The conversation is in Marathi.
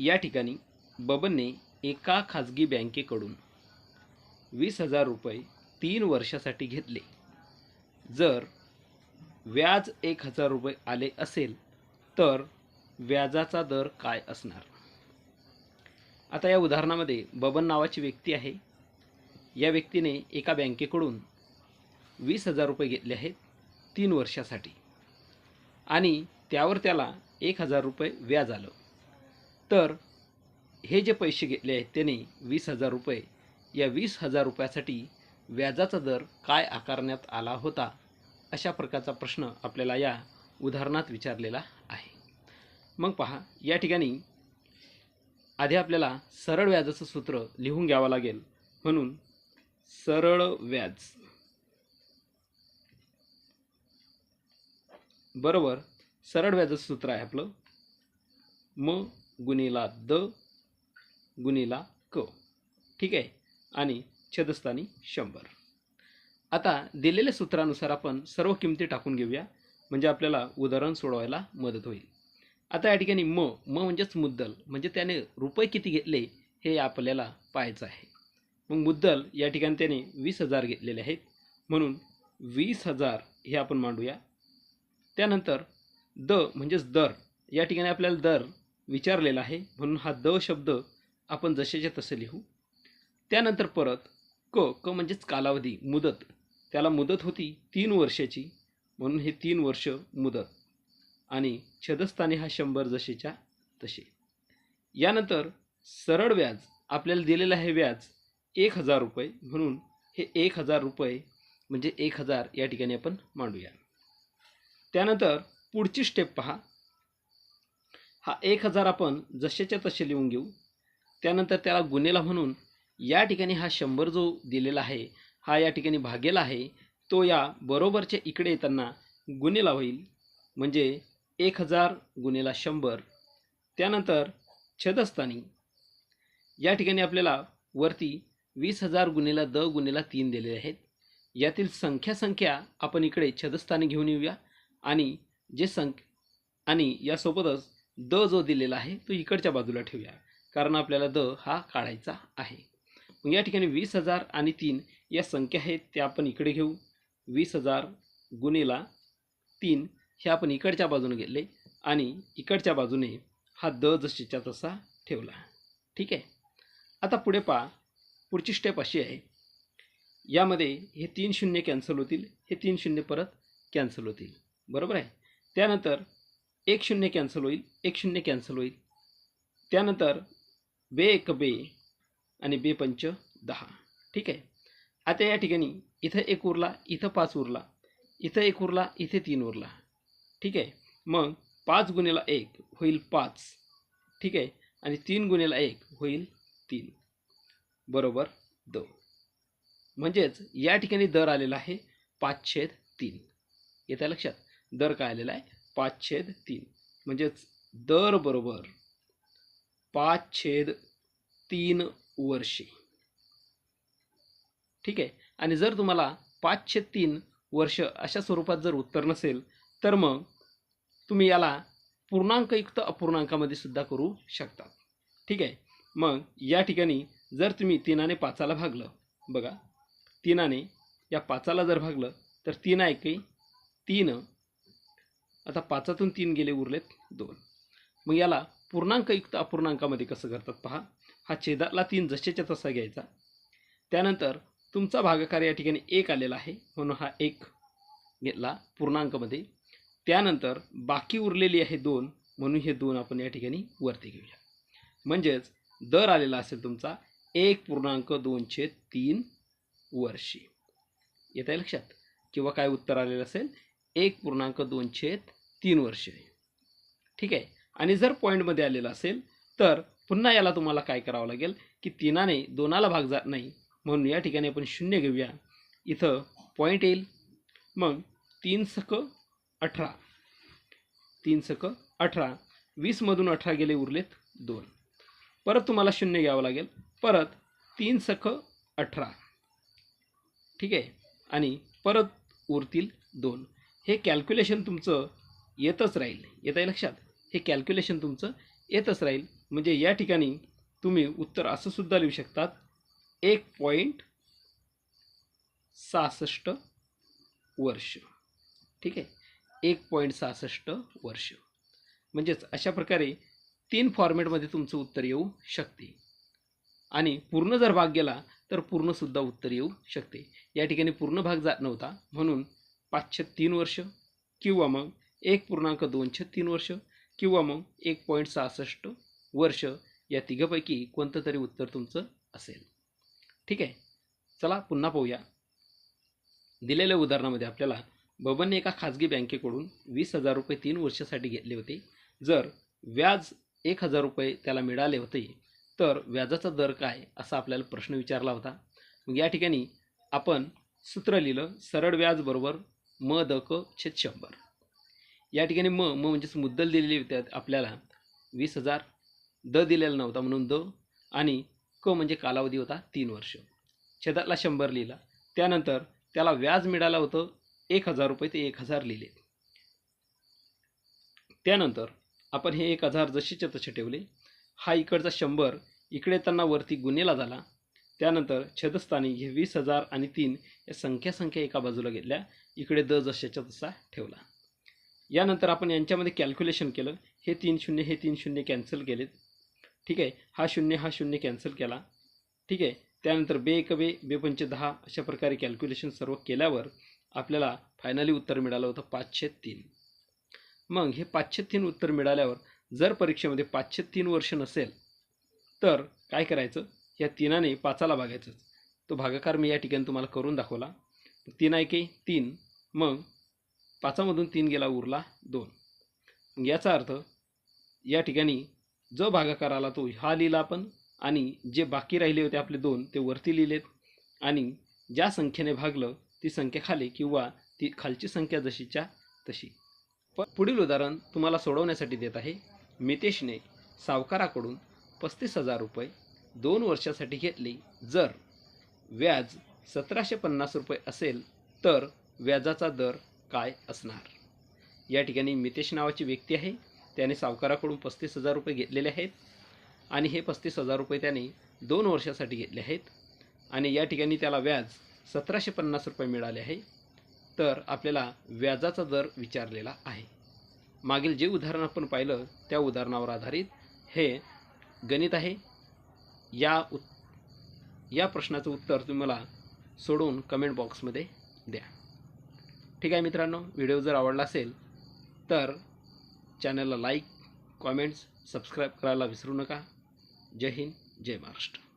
या ठिकाणी बबनने एका खाजगी बँकेकडून वीस हजार रुपये तीन वर्षासाठी घेतले. जर व्याज एक हजार रुपये आले असेल तर व्याजाचा दर काय असणार? आता या उदाहरणामध्ये बबन नावाची व्यक्ती आहे. या व्यक्तीने एका बँकेकडून वीस हजार रुपये घेतले आहेत तीन वर्षासाठी आणि त्यावर त्याला एक हजार रुपये व्याज आलं. तर हे जे पैसे घेतले आहेत त्याने वीस हजार रुपये. या वीस हजार रुपयासाठी व्याजाचा दर काय आकारण्यात आला होता? अशा प्रकारचा प्रश्न आपल्याला या उदाहरणात विचारलेला आहे. मग पहा या ठिकाणी आधी आपल्याला सरळ व्याजाचं सूत्र लिहून घ्यावं लागेल. म्हणून सरळ व्याज बरोबर सरळ व्याजाचं सूत्र आहे आपलं. म गुणिला द गुणिला क. ठीक आहे? आणि छदस्थानी शंभर. आता दिलेल्या सूत्रानुसार आपण सर्व किमती टाकून घेऊया म्हणजे आपल्याला उदाहरण सोडवायला मदत होईल. आता या ठिकाणी म म म्हणजेच मुद्दल म्हणजे त्याने रुपये किती घेतले हे आपल्याला पाहायचं आहे. मग मुद्दल या ठिकाणी त्याने वीस हजार घेतलेले आहेत. म्हणून वीस हजार हे आपण मांडूया. त्यानंतर द म्हणजेच दर या ठिकाणी आपल्याला दर विचारलेला आहे. म्हणून हा द शब्द आपण जसेच्या तसे लिहू. त्यानंतर परत क क म्हणजेच कालावधी मुदत. त्याला मुदत होती तीन वर्षाची. म्हणून हे तीन वर्ष मुदत. आणि छदस्थानी हा शंभर जसेच्या तसे. यानंतर सरळ व्याज आपल्याला दिलेलं आहे व्याज एक हजार रुपये. म्हणून हे एक हजार रुपये म्हणजे एक हजार या ठिकाणी आपण मांडूया. त्यानंतर पुढची स्टेप पहा. हा एक हजार आपण जसेच्या तसे लिहून घेऊ. त्यानंतर त्याला गुन्हेला म्हणून या ठिकाणी हा शंभर जो दिलेला आहे हा या ठिकाणी भागेला आहे तो या बरोबरच्या इकडे येताना गुन्हेला होईल. म्हणजे एक हजार गुन्हेला शंभर. त्यानंतर छदस्थानी. या ठिकाणी आपल्याला वरती वीस हजार गुन्हेला द गुन्हेला तीन दिलेले आहेत. यातील संख्या संख्या आपण इकडे छदस्थानी घेऊन येऊया. आणि जे संख आणि यासोबतच द जो दिलेला आहे तो इकडच्या बाजूला ठेवूया. कारण आपल्याला द हा काढायचा आहे. मग या ठिकाणी वीस हजार आणि तीन या संख्या आहेत त्या आपण इकडे घेऊ. वीस हजार गुणेला तीन हे आपण इकडच्या बाजूने गेले आणि इकडच्या बाजूने हा द जशीच्या तसा ठेवला. ठीक आहे? आता पुढे पहा. पुढची स्टेप अशी आहे. यामध्ये हे तीन शून्य कॅन्सल होतील हे तीन शून्य परत कॅन्सल होतील. बरोबर आहे? त्यानंतर एक शून्य कॅन्सल होईल एक शून्य कॅन्सल होईल. त्यानंतर बे एक बे आणि बे पंच दहा. ठीक आहे? आता या ठिकाणी इथं एक उरला इथं पाच उरला इथं एक उरला इथे तीन उरला. ठीक आहे? मग पाच गुन्हेला एक होईल पाच. ठीक आहे? आणि तीन गुन्हेला एक होईल तीन. बरोबर द. म्हणजेच या ठिकाणी दर आलेला आहे पाच छेद तीन. येत्या लक्षात? दर काय आलेला आहे? पाच छेद तीन. म्हणजेच दर बरोबर पाच छेद तीन वर्षे. ठीक आहे? आणि जर तुम्हाला पाच छेद तीन वर्ष अशा स्वरूपात जर उत्तर नसेल तर मग तुम्ही याला पूर्णांकयुक्त अपूर्णांकामध्ये सुद्धा करू शकता. ठीक आहे? मग या ठिकाणी जर तुम्ही तीनाने पाचाला भागलं बघा तीनाने या पाचाला जर भागलं तर तीन आहे तीन आता पाचातून तीन गेले उरलेत दोन. मग याला पूर्णांकयुक्त अपूर्णांकामध्ये कसं करतात पहा. हा छेदातला तीन जसेच्या तसा घ्यायचा. त्यानंतर तुमचा भागाकार या ठिकाणी एक आलेला आहे म्हणून हा एक घेतला पूर्णांकामध्ये. त्यानंतर बाकी उरलेली आहे दोन म्हणून हे दोन आपण या ठिकाणी वरती घेऊया. म्हणजेच दर आलेला असेल तुमचा एक पूर्णांक दोनशे तीन वर्षी. येत आहे लक्षात? किंवा काय उत्तर आलेलं असेल? एक पूर्णांक दोनशे तीन वर्षे ठीक आहे? आणि जर पॉईंटमध्ये आलेलं असेल तर पुन्हा याला तुम्हाला काय करावं लागेल? की तीनाने दोनाला भाग जात नाही म्हणून या ठिकाणी आपण शून्य घेऊया. इथं पॉईंट येईल. मग तीन सक अठरा. तीन सक अठरा. वीसमधून अठरा गेले उरलेत दोन. परत तुम्हाला शून्य घ्यावं लागेल. परत तीन सख अठरा. ठीक आहे? आणि परत उरतील दोन. हे कॅल्क्युलेशन तुमचं येतच राहील. येत आहे लक्षात? हे कॅल्क्युलेशन तुमचं येतच राहील. म्हणजे या ठिकाणी तुम्ही उत्तर असं सुद्धा लिहू शकतात. एक पॉईंट सहासष्ट वर्ष. ठीक आहे? एक पॉईंट सहासष्ट वर्ष. म्हणजेच अशा प्रकारे तीन फॉर्मॅटमध्ये तुमचं उत्तर येऊ शकते. आणि पूर्ण जर भाग गेला तर पूर्णसुद्धा उत्तर येऊ शकते. या ठिकाणी पूर्ण भाग जात नव्हता. म्हणून पाचशे तीन वर्ष किंवा मग एक पूर्णांक दोनशे तीन वर्ष किंवा मग एक पॉईंट सहासष्ट वर्ष या तिघापैकी कोणतं तरी उत्तर तुमचं असेल. ठीक आहे? चला पुन्हा पाहूया. दिलेल्या उदाहरणामध्ये आपल्याला बबनने एका खाजगी बँकेकडून वीस हजार रुपये तीन वर्षासाठी घेतले होते. जर व्याज एक हजार रुपये त्याला मिळाले होते तर व्याजाचा दर काय असा आपल्याला प्रश्न विचारला होता. मग या ठिकाणी आपण सूत्र लिहिलं सरळ व्याज बरोबर म द क छेद शंभर. या ठिकाणी म म म्हणजेच मुद्दल दिलेली होती आपल्याला. वीस हजार द दिलेला नव्हता म्हणून द आणि क म्हणजे कालावधी होता तीन वर्ष. छेदातला शंभर लिहिला. त्यानंतर त्याला व्याज मिळालं होतं एक हजार रुपये ते एक हजार लिहिले. त्यानंतर आपण हे एक हजार जसेच्या तसे ठेवले हा इकडचा शंभर इकडे त्यांना वरती गुन्हेला झाला. त्यानंतर छेदस्थानी हे वीस हजार आणि तीन या संख्या संख्या एका बाजूला घेतल्या. इकडे द जशाच्या तसा ठेवला. यानंतर आपण यांच्यामध्ये कॅल्क्युलेशन केलं. हे तीन शून्य हे तीन शून्य कॅन्सल केलेत. ठीक आहे? हा शून्य हा शून्य कॅन्सल केला. ठीक आहे? त्यानंतर बे एक बे बे पंचे दहा अशा प्रकारे कॅल्क्युलेशन सर्व केल्यावर आपल्याला फायनली उत्तर मिळालं होतं पाचशे तीन. मग हे पाचशे तीन उत्तर मिळाल्यावर जर परीक्षेमध्ये पाचशे तीन वर्ष नसेल तर काय करायचं? या तीनाने पाचाला भागायचंच तो भागाकार मी या ठिकाणी तुम्हाला करून दाखवला. तीन ऐके तीन. मग पाचामधून तीन गेला उरला दोन. मग याचा अर्थ या ठिकाणी जो भागाकार आला तो हा लिहिला आपण आणि जे बाकी राहिले होते आपले दोन ते वरती लिहिलेत आणि ज्या संख्येने भागलं ती संख्या खाली किंवा ती खालची संख्या जशीच्या तशी. पण पुढील उदाहरण तुम्हाला सोडवण्यासाठी देत आहे. मितेशने सावकाराकडून पस्तीस हजार रुपये दोन वर्षासाठी घेतले. जर व्याज सतराशे पन्नास रुपये असेल तर व्याजाचा दर काय असणार? या ठिकाणी मितेश नावाची व्यक्ती आहे. त्याने सावकाराकडून पस्तीस हजार रुपये घेतलेले आहेत. आणि हे पस्तीस हजार रुपये त्याने दोन वर्षासाठी घेतले आहेत. आणि या ठिकाणी त्याला व्याज सतराशे पन्नास रुपये मिळाले आहे. तर आपल्याला व्याजाचा दर विचारलेला आहे. मागील जे उदाहरण आपण पाहिलं त्या उदाहरणावर आधारित हे गणित आहे. या उत या प्रश्नाचं उत्तर तुम्ही मला सोडून कमेंट बॉक्समध्ये द्या. ठीक आहे मित्रांनो व्हिडिओ जर आवडला असेल तर चॅनलला लाईक कॉमेंट्स सबस्क्राईब करायला विसरू नका. जय हिंद जय महाराष्ट्र.